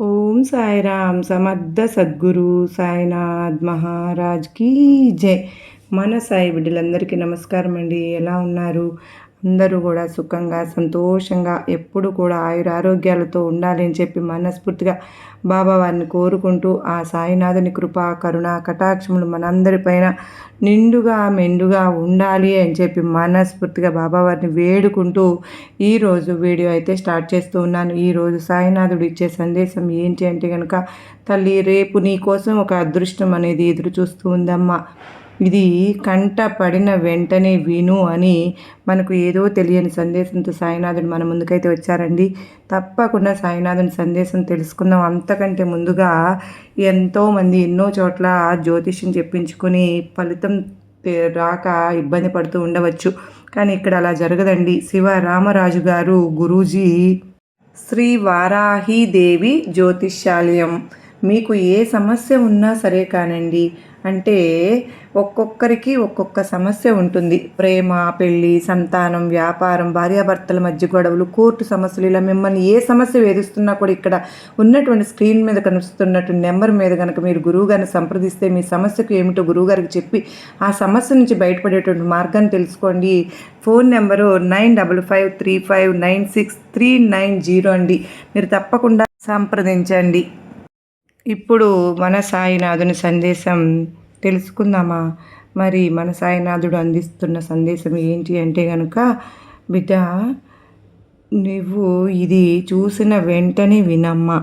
ఓం సాయిరామ్ సమర్థ సద్గురు సాయినాథ్ మహారాజ్ కీ జై. మన సాయి బిడ్డలందరికీ నమస్కారం అండి ఎలా ఉన్నారు? అందరూ కూడా సుఖంగా సంతోషంగా ఎప్పుడు కూడా ఆయురారోగ్యాలతో ఉండాలి అని చెప్పి మనస్ఫూర్తిగా బాబా వారిని కోరుకుంటూ ఆ సాయినాథుని కృప కరుణ కటాక్షములు మనందరిపైన నిండుగా మెండుగా ఉండాలి అని చెప్పి మనస్ఫూర్తిగా బాబా వారిని వేడుకుంటూ ఈరోజు వీడియో అయితే స్టార్ట్ చేస్తూ ఉన్నాను. ఈరోజు సాయినాథుడు ఇచ్చే సందేశం ఏంటి అంటే కనుక తల్లి రేపు నీ కోసం ఒక అదృష్టం అనేది ఎదురు చూస్తూ ఉందమ్మా. ఇది కంట పడిన వెంటనే విను అని మనకు ఏదో తెలియని సందేశంతో సాయినాథుడు మన ముందుకైతే వచ్చారండి. తప్పకుండా సాయినాథుని సందేశం తెలుసుకుందాం. అంతకంటే ముందుగా ఎంతోమంది ఎన్నో చోట్ల జ్యోతిష్యం చెప్పించుకుని ఫలితం రాక ఇబ్బంది పడుతూ ఉండవచ్చు. కానీ ఇక్కడ అలా జరగదండి. శివ రామరాజు గారు గురూజీ శ్రీ వారాహీదేవి జ్యోతిష్యాలయం. మీకు ఏ సమస్య ఉన్నా సరే కానండి అంటే ఒక్కొక్కరికి ఒక్కొక్క సమస్య ఉంటుంది. ప్రేమ పెళ్ళి సంతానం వ్యాపారం భార్యాభర్తల మధ్య గొడవలు కోర్టు సమస్యలు ఇలా మిమ్మల్ని ఏ సమస్య వేధిస్తున్నా కూడా ఇక్కడ ఉన్నటువంటి స్క్రీన్ మీద కనిపిస్తున్నటువంటి నెంబర్ మీద కనుక మీరు గురువుగారిని సంప్రదిస్తే మీ సమస్యకు ఏమిటో గురువుగారికి చెప్పి ఆ సమస్య నుంచి బయటపడేటువంటి మార్గాన్ని తెలుసుకోండి. Phone number nine double five three five nine six three nine zero అండి. మీరు తప్పకుండా సంప్రదించండి. ఇప్పుడు మన సాయినాథుని సందేశం తెలుసుకుందామా? మరి మన సాయినాథుడు అందిస్తున్న సందేశం ఏంటి అంటే కనుక బిడ్డ నువ్వు ఇది చూసిన వెంటనే వినమ్మా.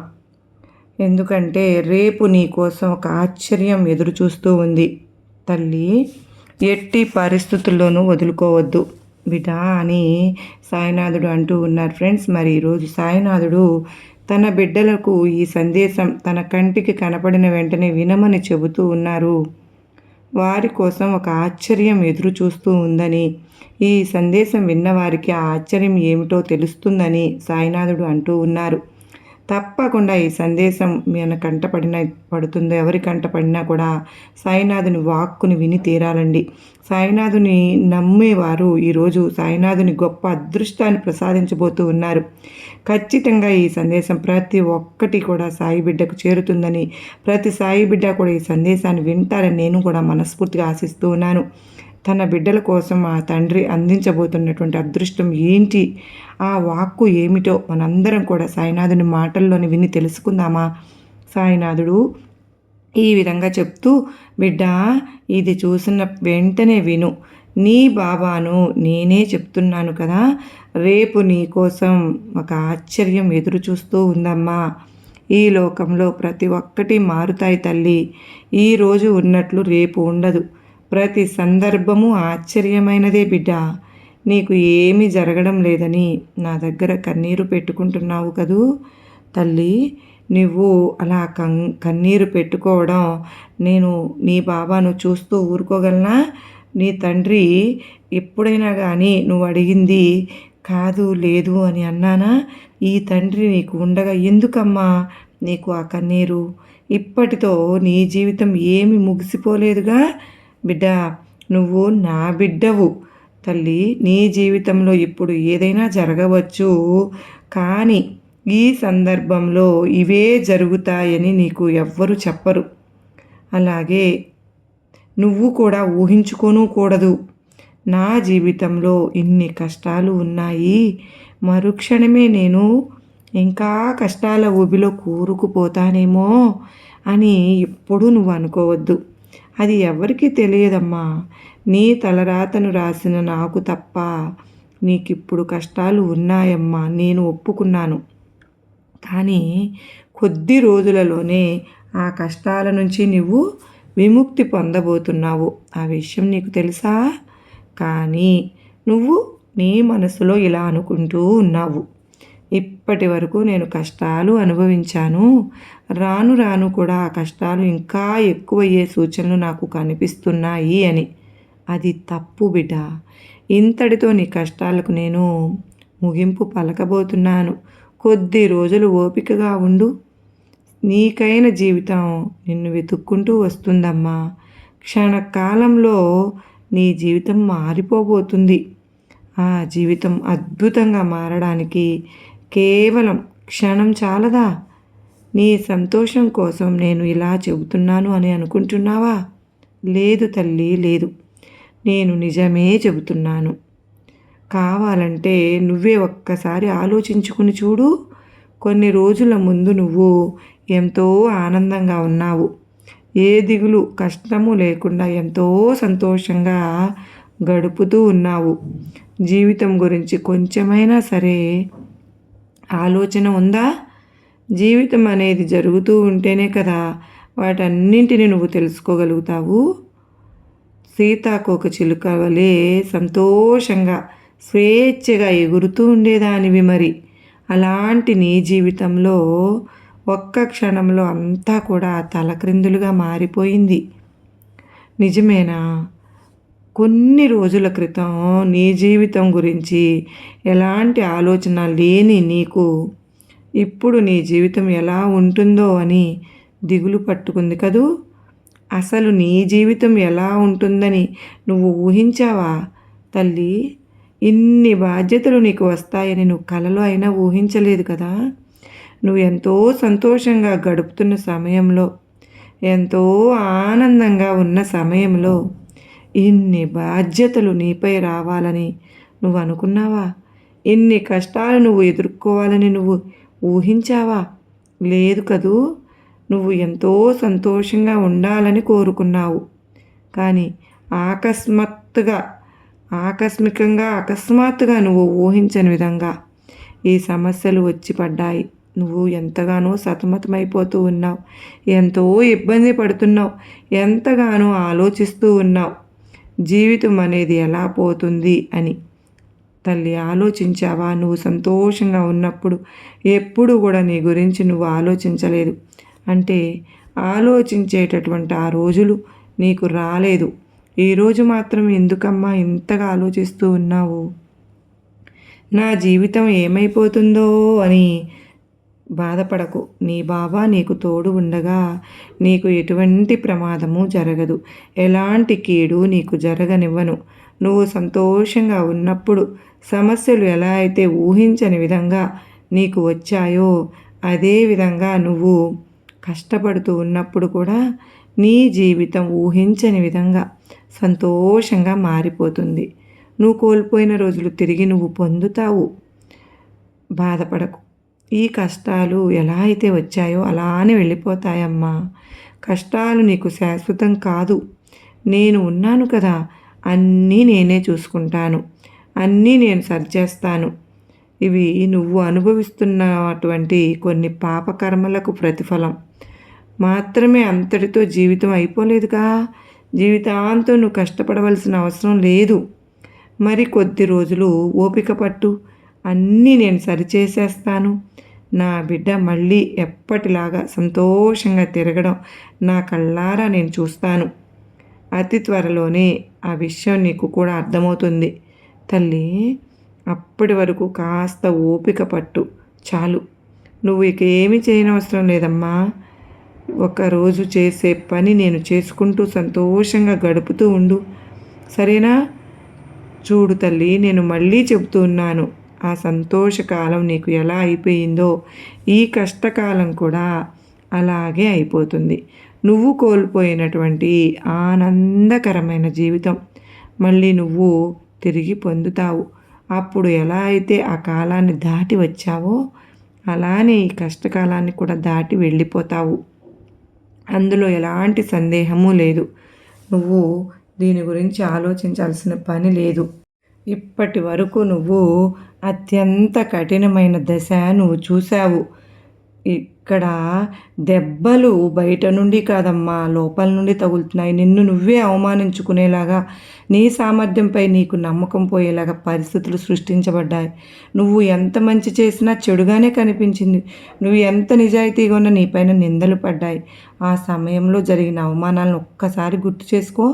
ఎందుకంటే రేపు నీ కోసం ఒక ఆశ్చర్యం ఎదురు చూస్తూ ఉంది. తల్లి ఎట్టి పరిస్థితుల్లోనూ వదులుకోవద్దు. బిడ్డ అని సాయినాథుడు అంటూ ఉన్నారు ఫ్రెండ్స్. మరి ఈరోజు సాయినాథుడు తన బిడ్డలకు ఈ సందేశం తన కంటికి కనపడిన వెంటనే వినమని చెబుతూ ఉన్నారు. వారి కోసం ఒక ఆశ్చర్యం ఎదురు చూస్తూ ఉందని ఈ సందేశం విన్నవారికి ఆ ఆశ్చర్యం ఏమిటో తెలుస్తుందని సాయినాథుడు అంటూ ఉన్నారు. తప్పకుండా ఈ సందేశం మన కంటపడిన పడుతుందో ఎవరి కంటపడినా కూడా సాయినాథుని వాక్కుని విని తీరాలండి. సాయినాథుని నమ్మేవారు ఈరోజు సాయినాథుని గొప్ప అదృష్టాన్ని ప్రసాదించబోతూ ఉన్నారు. ఖచ్చితంగా ఈ సందేశం ప్రతి ఒక్కటి కూడా సాయి బిడ్డకు చేరుతుందని ప్రతి సాయి బిడ్డ కూడా ఈ సందేశాన్ని వింటారని నేను కూడా మనస్ఫూర్తిగా ఆశిస్తూ ఉన్నాను. తన బిడ్డల కోసం ఆ తండ్రి అందించబోతున్నటువంటి అదృష్టం ఏంటి? ఆ వాక్కు ఏమిటో మనందరం కూడా సాయినాథుని మాటల్లోని విని తెలుసుకుందామా? సాయినాథుడు ఈ విధంగా చెప్తూ బిడ్డ ఇది చూసిన వెంటనే విను. నీ బాబాను నేనే చెప్తున్నాను కదా రేపు నీ కోసం ఒక ఆశ్చర్యం ఎదురు చూస్తూ ఉందమ్మా. ఈ లోకంలో ప్రతి ఒక్కటి మారుతాయి తల్లి. ఈరోజు ఉన్నట్లు రేపు ఉండదు. ప్రతి సందర్భము ఆశ్చర్యమైనదే బిడ్డ. నీకు ఏమీ జరగడం లేదని నా దగ్గర కన్నీరు పెట్టుకుంటున్నావు కదూ? తల్లి నువ్వు అలా కం కన్నీరు పెట్టుకోవడం నేను నీ బాబాను చూస్తూ ఊరుకోగలనా? నీ తండ్రి ఎప్పుడైనా కానీ నువ్వు అడిగింది కాదు లేదు అని అన్నానా? ఈ తండ్రి నీకు ఉండగా ఎందుకమ్మా నీకు ఆ కన్నీరు? ఇప్పటితో నీ జీవితం ఏమి ముగిసిపోలేదుగా? బిడ్డ నువ్వు నా బిడ్డవు. తల్లి నీ జీవితంలో ఇప్పుడు ఏదైనా జరగవచ్చు. కానీ ఈ సందర్భంలో ఇవే జరుగుతాయని నీకు ఎవ్వరు చెప్పరు. అలాగే నువ్వు కూడా ఊహించుకోను కూడదు. నా జీవితంలో ఇన్ని కష్టాలు ఉన్నాయి. మరుక్షణమే నేను ఇంకా కష్టాల ఊబిలో కూరుకుపోతానేమో అని ఎప్పుడూ నువ్వు అనుకోవద్దు. అది ఎవరికీ తెలియదమ్మా. నీ తలరాతను రాసిన నాకు తప్ప నీకిప్పుడు కష్టాలు ఉన్నాయమ్మా. నేను ఒప్పుకున్నాను. కానీ కొద్ది రోజులలోనే ఆ కష్టాల నుంచి నువ్వు విముక్తి పొందబోతున్నావు. ఆ విషయం నీకు తెలుసా? కానీ నువ్వు నీ మనసులో ఇలా అనుకుంటూ ఉన్నావు. ఇప్పటి వరకు నేను కష్టాలు అనుభవించాను. రాను రాను కూడా ఆ కష్టాలు ఇంకా ఎక్కువయ్యే సూచనలు నాకు కనిపిస్తున్నాయి అని. అది తప్పు బిడ్డ. ఇంతటితో నీ కష్టాలకు నేను ముగింపు పలకబోతున్నాను. కొద్ది రోజులు ఓపికగా ఉండు. నీకైన జీవితం నిన్ను వెతుక్కుంటూ వస్తుందమ్మా. క్షణకాలంలో నీ జీవితం మారిపోబోతుంది. ఆ జీవితం అద్భుతంగా మారడానికి కేవలం క్షణం చాలదా? నీ సంతోషం కోసం నేను ఇలా చెబుతున్నాను అని అనుకుంటున్నావా? లేదు తల్లి లేదు. నేను నిజమే చెబుతున్నాను. కావాలంటే నువ్వే ఒక్కసారి ఆలోచించుకుని చూడు. కొన్ని రోజుల ముందు నువ్వు ఎంతో ఆనందంగా ఉన్నావు. ఏ దిగులు కష్టము లేకుండా ఎంతో సంతోషంగా గడుపుతూ ఉన్నావు. జీవితం గురించి కొంచెమైనా సరే ఆలోచన ఉందా? జీవితం అనేది జరుగుతూ ఉంటేనే కదా వాటన్నింటిని నువ్వు తెలుసుకోగలుగుతావు. సీతాకోక చిలుక వలె సంతోషంగా స్వేచ్ఛగా ఎగురుతూ ఉండేదానివి మరి. అలాంటి నీ జీవితంలో ఒక్క క్షణంలో అంతా కూడా తలక్రిందులుగా మారిపోయింది. నిజమేనా? కొన్ని రోజుల క్రితం నీ జీవితం గురించి ఎలాంటి ఆలోచన లేని నీకు ఇప్పుడు నీ జీవితం ఎలా ఉంటుందో అని దిగులు పట్టుకుంది కదూ? అసలు నీ జీవితం ఎలా ఉంటుందని నువ్వు ఊహించావా? తల్లి ఇన్ని బాధ్యతలు నీకు వస్తాయని నువ్వు కలలో అయినా ఊహించలేదు కదా? నువ్వు ఎంతో సంతోషంగా గడుపుతున్న సమయంలో ఎంతో ఆనందంగా ఉన్న సమయంలో ఇన్ని బాధ్యతలు నీపై రావాలని నువ్వు అనుకున్నావా? ఇన్ని కష్టాలు నువ్వు ఎదుర్కోవాలని నువ్వు ఊహించావా? లేదు కదూ నువ్వు ఎంతో సంతోషంగా ఉండాలని కోరుకున్నావు. కానీ ఆకస్మాత్తుగా ఆకస్మికంగా అకస్మాత్తుగా నువ్వు ఊహించని విధంగా ఈ సమస్యలు వచ్చి పడ్డాయి. నువ్వు ఎంతగానో సతమతమైపోతూ ఉన్నావు. ఎంతో ఇబ్బంది పడుతున్నావు. ఎంతగానో ఆలోచిస్తూ ఉన్నావు. జీవితం అనేది ఎలా పోతుంది అని. తల్లి ఆలోచించావా? నువ్వు సంతోషంగా ఉన్నప్పుడు ఎప్పుడు కూడా నీ గురించి నువ్వు ఆలోచించలేదు. అంటే ఆలోచించేటటువంటి ఆ రోజులు నీకు రాలేదు. ఈరోజు మాత్రం ఎందుకమ్మా ఇంతగా ఆలోచిస్తూ ఉన్నావు? నా జీవితం ఏమైపోతుందో అని బాధపడకు. నీ బాబా నీకు తోడు ఉండగా నీకు ఎటువంటి ప్రమాదము జరగదు. ఎలాంటి కీడు నీకు జరగనివ్వను. నువ్వు సంతోషంగా ఉన్నప్పుడు సమస్యలు ఎలా అయితే ఊహించని విధంగా నీకు వచ్చాయో అదే విధంగా నువ్వు కష్టపడుతూ ఉన్నప్పుడు కూడా నీ జీవితం ఊహించని విధంగా సంతోషంగా మారిపోతుంది. నువ్వు కోల్పోయిన రోజులు తిరిగి నువ్వు పొందుతావు. బాధపడకు. ఈ కష్టాలు ఎలా అయితే వచ్చాయో అలానే వెళ్ళిపోతాయమ్మా. కష్టాలు నీకు శాశ్వతం కాదు. నేను ఉన్నాను కదా అన్నీ నేనే చూసుకుంటాను. అన్నీ నేను సరిచేస్తాను. ఇవి నువ్వు అనుభవిస్తున్నటువంటి కొన్ని పాపకర్మలకు ప్రతిఫలం. మాత్రమే అంతటితో జీవితం అయిపోలేదుగా. జీవితాంతం నువ్వు కష్టపడవలసిన అవసరం లేదు. మరి కొద్ది రోజులు ఓపిక పట్టు. అన్నీ నేను సరిచేసేస్తాను. నా బిడ్డ మళ్ళీ ఎప్పటిలాగా సంతోషంగా తిరగడం నా కళ్ళారా నేను చూస్తాను. అతి త్వరలోనే ఆ విషయం నీకు కూడా అర్థమవుతుంది. తల్లి అప్పటి వరకు కాస్త ఓపిక పట్టు. చాలు. నువ్వు ఇక ఏమీ చేయనవసరం లేదమ్మా. ఒకరోజు చేసే పని నేను చేసుకుంటూ సంతోషంగా గడుపుతూ ఉండు. సరేనా? చూడు తల్లి నేను మళ్ళీ చెబుతూ ఉన్నాను. ఆ సంతోషకాలం నీకు ఎలా అయిపోయిందో ఈ కష్టకాలం కూడా అలాగే అయిపోతుంది. నువ్వు కోల్పోయినటువంటి ఆనందకరమైన జీవితం మళ్ళీ నువ్వు తిరిగి పొందుతావు. అప్పుడు ఎలా అయితే ఆ కాలాన్ని దాటి వచ్చావో అలానే ఈ కష్టకాలాన్ని కూడా దాటి వెళ్ళిపోతావు. అందులో ఎలాంటి సందేహము లేదు. నువ్వు దీని గురించి ఆలోచించాల్సిన పని లేదు. ఇప్పటి వరకు నువ్వు అత్యంత కఠినమైన దశ నువ్వు చూసావు ఇక్కడ దెబ్బలు బయట నుండి కాదమ్మా లోపల నుండి తగులుతున్నాయి. నిన్ను నువ్వే అవమానించుకునేలాగా నీ సామర్థ్యంపై నీకు నమ్మకం పోయేలాగా పరిస్థితులు సృష్టించబడ్డాయి. నువ్వు ఎంత మంచి చేసినా చెడుగానే కనిపించింది. నువ్వు ఎంత నిజాయితీగా ఉన్న నీపైన నిందలు పడ్డాయి. ఆ సమయంలో జరిగిన అవమానాలను ఒక్కసారి గుర్తు చేసుకో.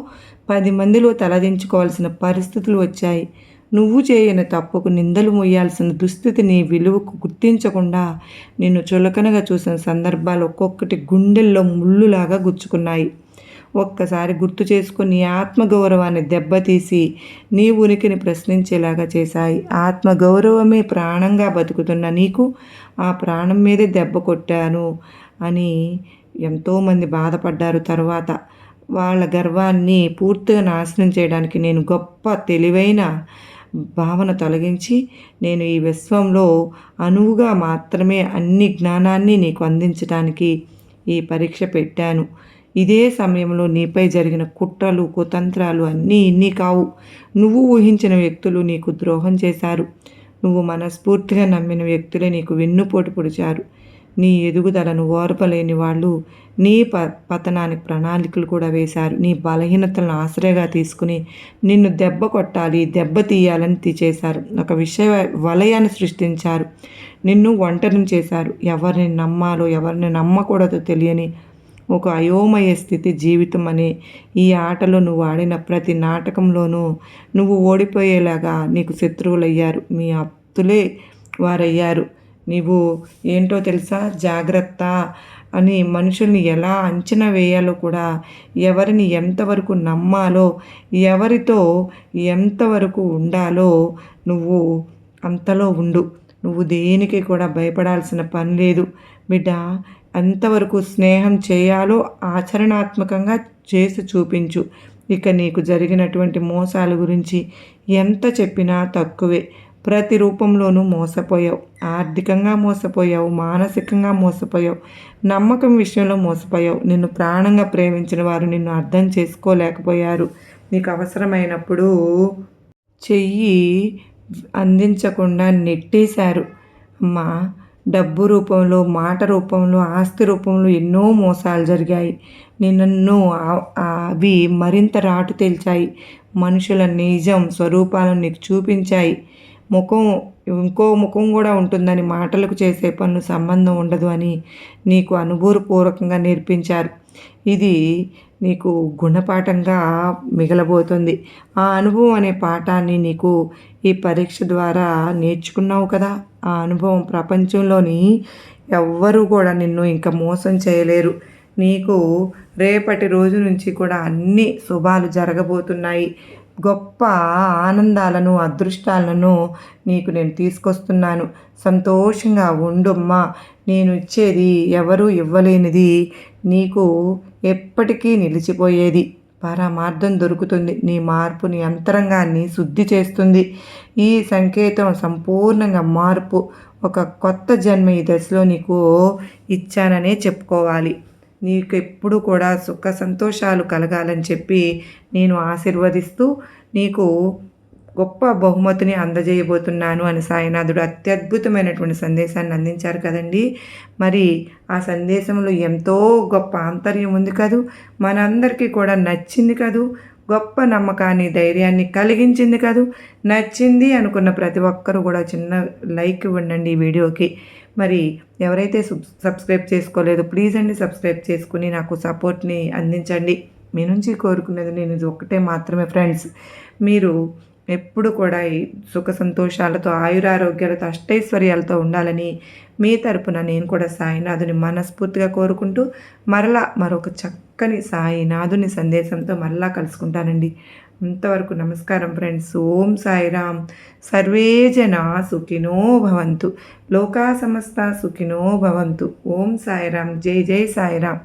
పది మందిలో తలదించుకోవాల్సిన పరిస్థితులు వచ్చాయి. నువ్వు చేయని తప్పుకు నిందలు మొయ్యాల్సిన దుస్థితిని విలువకు గుర్తించకుండా నిన్ను చులకనగా చూసిన సందర్భాలు ఒక్కొక్కటి గుండెల్లో ముళ్ళులాగా గుచ్చుకున్నాయి. ఒక్కసారి గుర్తు చేసుకుని ఆత్మగౌరవాన్ని దెబ్బతీసి నీ ఉనికిని ప్రశ్నించేలాగా చేశాయి. ఆత్మగౌరవమే ప్రాణంగా బతుకుతున్న నీకు ఆ ప్రాణం మీదే దెబ్బ కొట్టాను అని ఎంతోమంది బాధపడ్డారు తర్వాత. వాళ్ళ గర్వాన్ని పూర్తిగా నాశనం చేయడానికి నేను గొప్ప తెలివైన భావన తొలగించి నేను ఈ విశ్వంలో అనువుగా మాత్రమే అన్ని జ్ఞానాన్ని నీకు అందించడానికి ఈ పరీక్ష పెట్టాను. ఇదే సమయంలో నీపై జరిగిన కుట్రలు కుతంత్రాలు అన్నీ ఇన్ని కావు. నువ్వు ఊహించిన వ్యక్తులు నీకు ద్రోహం చేశారు. నువ్వు మనస్ఫూర్తిగా నమ్మిన వ్యక్తులే నీకు వెన్నుపోటు పొడిచారు. నీ ఎదుగుదలను ఓర్పలేని వాళ్ళు నీ ప పతనానికి ప్రణాళికలు కూడా వేశారు. నీ బలహీనతలను ఆశ్రయగా తీసుకుని నిన్ను దెబ్బ కొట్టాలి దెబ్బ తీయాలని చేశారు. ఒక విషయ వలయాన్ని సృష్టించారు. నిన్ను ఒంటరిని చేశారు. ఎవరిని నమ్మాలో ఎవరిని నమ్మకూడదో తెలియని ఒక అయోమయ స్థితి జీవితం అనే ఈ ఆటలో నువ్వు ఆడిన ప్రతి నాటకంలోనూ నువ్వు ఓడిపోయేలాగా నీకు శత్రువులయ్యారు. మీ అప్తులే వారయ్యారు. నీవు ఏంటో తెలుసా? జాగ్రత్త అని మనుషుల్ని ఎలా అంచనా వేయాలో కూడా ఎవరిని ఎంతవరకు నమ్మాలో ఎవరితో ఎంతవరకు ఉండాలో నువ్వు అంతలో ఉండు. నువ్వు దేనికి కూడా భయపడాల్సిన పని లేదు. బిడ్డ ఎంతవరకు స్నేహం చేయాలో ఆచరణాత్మకంగా చేసి చూపించు. ఇక నీకు జరిగినటువంటి మోసాల గురించి ఎంత చెప్పినా తక్కువే. ప్రతి రూపంలోనూ మోసపోయావు. ఆర్థికంగా మోసపోయావు మానసికంగా మోసపోయావు నమ్మకం విషయంలో మోసపోయావు. నిన్ను ప్రాణంగా ప్రేమించిన వారు నిన్ను అర్థం చేసుకోలేకపోయారు. నీకు అవసరమైనప్పుడు చెయ్యి అందించకుండా నెట్టేశారు. అమ్మా డబ్బు రూపంలో మాట రూపంలో ఆస్తి రూపంలో ఎన్నో మోసాలు జరిగాయి. నిన్ను అవి మరింత రాటు తేల్చాయి. మనుషుల నిజం స్వరూపాలను నీకు చూపించాయి. ముఖం ఇంకో ముఖం కూడా ఉంటుందని మాటలకు చేసే పనులు సంబంధం ఉండదు అని నీకు అనుభూరపూర్వకంగా నేర్పించారు. ఇది నీకు గుణపాఠంగా మిగలబోతుంది. ఆ అనుభవం అనే పాఠాన్ని నీకు ఈ పరీక్ష ద్వారా నేర్చుకున్నావు కదా? ఆ అనుభవం ప్రపంచంలోని ఎవ్వరూ కూడా నిన్ను ఇంకా మోసం చేయలేరు. నీకు రేపటి రోజు నుంచి కూడా అన్ని శుభాలు జరగబోతున్నాయి. గొప్ప ఆనందాలను అదృష్టాలను నీకు నేను తీసుకొస్తున్నాను. సంతోషంగా ఉండుమ్మా. నేను ఇచ్చేది ఎవరూ ఇవ్వలేనిది. నీకు ఎప్పటికీ నిలిచిపోయేది. పరమార్థం దొరుకుతుంది. నీ మార్పు నీ అంతరంగాన్ని శుద్ధి చేస్తుంది. ఈ సంకేతం సంపూర్ణంగా మార్పు. ఒక కొత్త జన్మ ఈ దశలో నీకు ఇచ్చాననే చెప్పుకోవాలి. నీకు ఎప్పుడు కూడా సుఖ సంతోషాలు కలగాలని చెప్పి నేను ఆశీర్వదిస్తూ నీకు గొప్ప బహుమతిని అందజేయబోతున్నాను అని సాయినాథుడు అత్యద్భుతమైనటువంటి సందేశాన్ని అందించారు కదండి. మరి ఆ సందేశంలో ఎంతో గొప్ప ఆంతర్యం ఉంది కదూ. మనందరికీ కూడా నచ్చింది కదూ. గొప్ప నమ్మకాన్ని ధైర్యాన్ని కలిగించింది కదూ. నచ్చింది అనుకున్న ప్రతి ఒక్కరూ కూడా చిన్న లైక్ ఇవ్వండి ఈ వీడియోకి. మరి ఎవరైతే సబ్స్క్రైబ్ చేసుకోలేదో ప్లీజ్ అండి సబ్స్క్రైబ్ చేసుకుని నాకు సపోర్ట్ని అందించండి. మీ నుంచి కోరుకునేది నేను ఇది ఒకటే మాత్రమే ఫ్రెండ్స్ మీరు ఎప్పుడు కూడా ఈ సుఖ సంతోషాలతో ఆయురారోగ్యాలతో అష్టైశ్వర్యాలతో ఉండాలని మీ తరపున నేను కూడా సాయినాథుని మనస్ఫూర్తిగా కోరుకుంటూ మరలా మరొక చక్కని సాయినాథుని సందేశంతో మరలా కలుసుకుంటానండి. అంతవరకు నమస్కారం ఫ్రెండ్స్. ఓం సాయిరామ్. సర్వే జన సుఖినో భవంతు. లోకా సమస్త సుఖినో భవంతు. ఓం సాయిరామ్. జై జై సాయిరామ్.